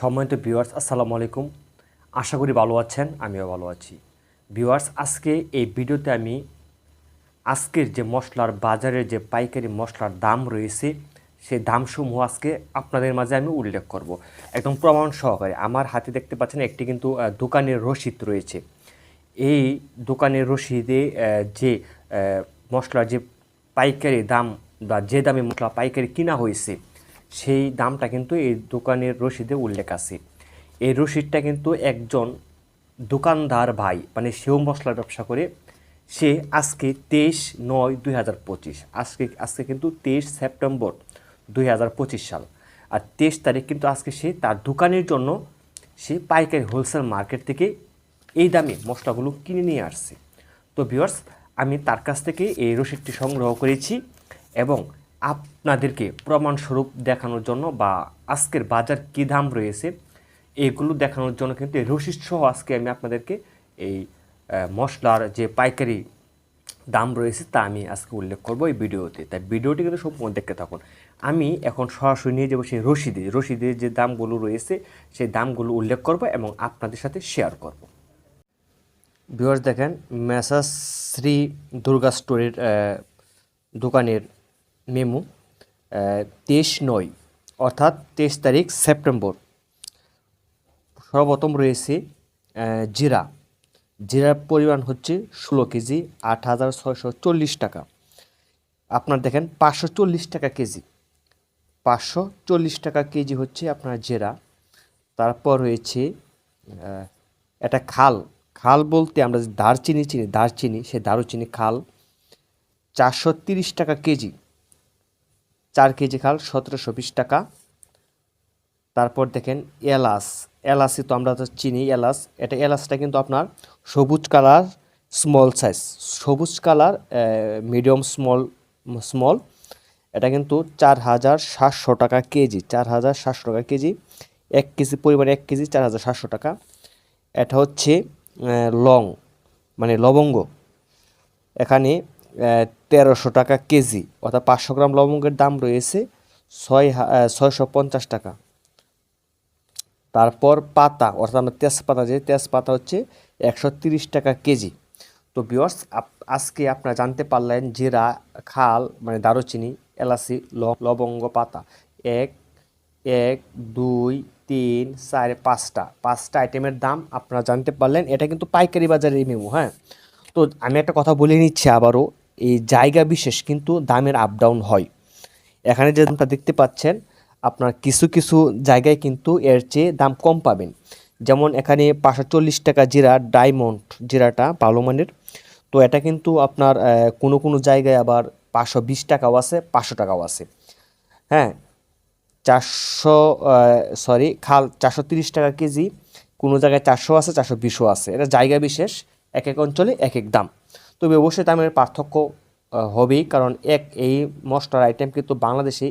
সম্মানিত ভিউয়ার্স আসসালামু আলাইকুম। আশা করি ভালো আছেন, আমিও ভালো আছি। ভিউয়ার্স আজকে এই ভিডিওতে আমি আজকের যে মশলার বাজারে যে পাইকারি মশলার দাম রয়েছে, সেই দামসমূহ আজকে আপনাদের মাঝে আমি উল্লেখ করব। একদম প্রমাণ সহকারে। আমার হাতে দেখতে পাচ্ছেন একটি কিন্তু দোকানের রসিদ রয়েছে। এই দোকানের রসিদে যে মশলার যে পাইকারি দাম বা যে দামে মশলা পাইকারি কিনা হয়েছে সেই দামটা কিন্তু এই দোকানের রসিদে উল্লেখ আছে। এই রসিদটা কিন্তু একজন দোকানদার ভাই মানে সেও মশলার ব্যবসা করে, সে আজকে তেইশ নয় দুই হাজার পঁচিশ, আজকে আজকে কিন্তু তেইশ সেপ্টেম্বর দুই হাজার পঁচিশ সাল। আর তেইশ তারিখ কিন্তু আজকে সে তার দোকানের জন্য সে পাইকারি হোলসেল মার্কেট থেকে এই দামে মশলাগুলো কিনে নিয়ে আসছে। তো ভিউয়ার্স, আমি তার কাছ থেকে এই রসিদটি সংগ্রহ করেছি এবং আপনাদেরকে প্রমাণস্বরূপ দেখানোর জন্য বা আজকের বাজার কী দাম রয়েছে, এগুলো দেখানোর জন্য কিন্তু রসিদ সহ আজকে আমি আপনাদেরকে এই মশলার যে পাইকারি দাম রয়েছে তা আমি আজকে উল্লেখ করব এই ভিডিওতে। তাই ভিডিওটি কিন্তু সম্পূর্ণ দেখতে থাকুন। আমি এখন সরাসরি নিয়ে যাব সেই রসিদে। রসিদের যে দামগুলো রয়েছে, সেই দামগুলো উল্লেখ করব এবং আপনাদের সাথে শেয়ার করব। ভিউয়ার্স দেখেন, মেসাস শ্রী দুর্গা স্টোরের দোকানের মেমু তেইশ নয়, অর্থাৎ তেইশ তারিখ সেপ্টেম্বর। সর্বপ্রথম রয়েছে জিরা। জিরার পরিমাণ হচ্ছে ষোলো কেজি, আট হাজার ছয়শো চল্লিশ টাকা। আপনার দেখেন, পাঁচশো চল্লিশ টাকা কেজি। পাঁচশো চল্লিশ টাকা কেজি হচ্ছে আপনার জিরা। তারপর রয়েছে একটা খাল। খাল বলতে আমরা দারচিনি চিনি, দারচিনি, সে দারুচিনি খাল। চারশো তিরিশ টাকা কেজি। চার কেজি খাল, সতেরোশো বিশ টাকা। তারপর দেখেন এলাচ। এলাচি তো আমরা তো চিনি, এলাচ। এটা এলাচটা কিন্তু আপনার সবুজ কালার স্মল সাইজ সবুজ কালার মিডিয়াম স্মল স্মল এটা কিন্তু চার হাজার সাতশো টাকা কেজি, চার হাজার সাতশো টাকা কেজি। এক কেজি, পরিমাণে এক কেজি চার হাজার সাতশো টাকা। এটা হচ্ছে লং মানে লবঙ্গ। এখানে তেরোশো টাকা কেজি, অর্থাৎ পাঁচশো গ্রাম লবঙ্গের দাম রয়েছে ছয় ছয়শো পঞ্চাশ টাকা। তারপর পাতা, অর্থাৎ আমরা তেজপাতা যে, তেজপাতা হচ্ছে একশো তিরিশ টাকা কেজি। তো বিয়র্স আজকে আপনারা জানতে পারলেন জিরা, খাল মানে দারুচিনি, এলাচি লবঙ্গ, পাতা। এক এক, দুই, তিন, চার, পাঁচটা। পাঁচটা আইটেমের দাম আপনারা জানতে পারলেন। এটা কিন্তু পাইকারি বাজারের মেমু হ্যাঁ? তো আমি একটা কথা বলে নিচ্ছি আবারও। এই জায়গা বিশেষ কিন্তু দামের আপ ডাউন হয়। এখানে যে দামটা দেখতে পাচ্ছেন, আপনার কিছু কিছু জায়গায় কিন্তু এর চেয়ে দাম কম পাবেন। যেমন এখানে পাঁচশো চল্লিশ টাকা জিরা ডায়মন্ড জিরাটা ভালো মানের। তো এটা কিন্তু আপনার কোনো কোনো জায়গায় আবার পাঁচশো বিশ টাকাও আছে, পাঁচশো টাকাও আছে। হ্যাঁ চারশো সরি খাল চারশো তিরিশ টাকা কেজি, কোনো জায়গায় চারশো আছে, চারশো বিশও আছে। এটা জায়গা বিশেষ, এক এক অঞ্চলে এক এক দাম। তবে অবশ্যই দামের পার্থক্য হবেই। কারণ এক এই মশলার আইটেম কিন্তু বাংলাদেশে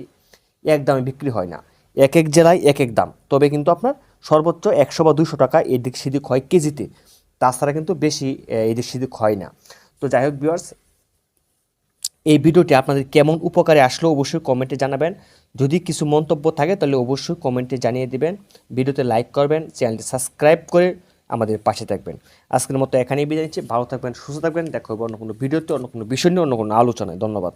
এক দামে বিক্রি হয় না। এক এক জেলায় এক এক দাম। তবে কিন্তু আপনার সর্বোচ্চ একশো বা দুশো টাকা এদিক সেদিক হয় কেজিতে। তাছাড়া কিন্তু বেশি এদিক সেদিক হয় না। তো যাই হোক ভিউয়ার্স এই ভিডিওটি আপনাদের কেমন উপকারে আসলো অবশ্যই কমেন্টে জানাবেন। যদি কিছু মন্তব্য থাকে তাহলে অবশ্যই কমেন্টে জানিয়ে দিবেন। ভিডিওতে লাইক করবেন, চ্যানেলটি সাবস্ক্রাইব করে আমাদের পাশে থাকবেন। আজকের মতো এখানেই বিদায় নিচ্ছি। ভালো থাকবেন, সুস্থ থাকবেন। দেখো অন্য কোনো ভিডিওতে, অন্য কোনো বিষয় নিয়ে, অন্য কোনো আলোচনায়। ধন্যবাদ।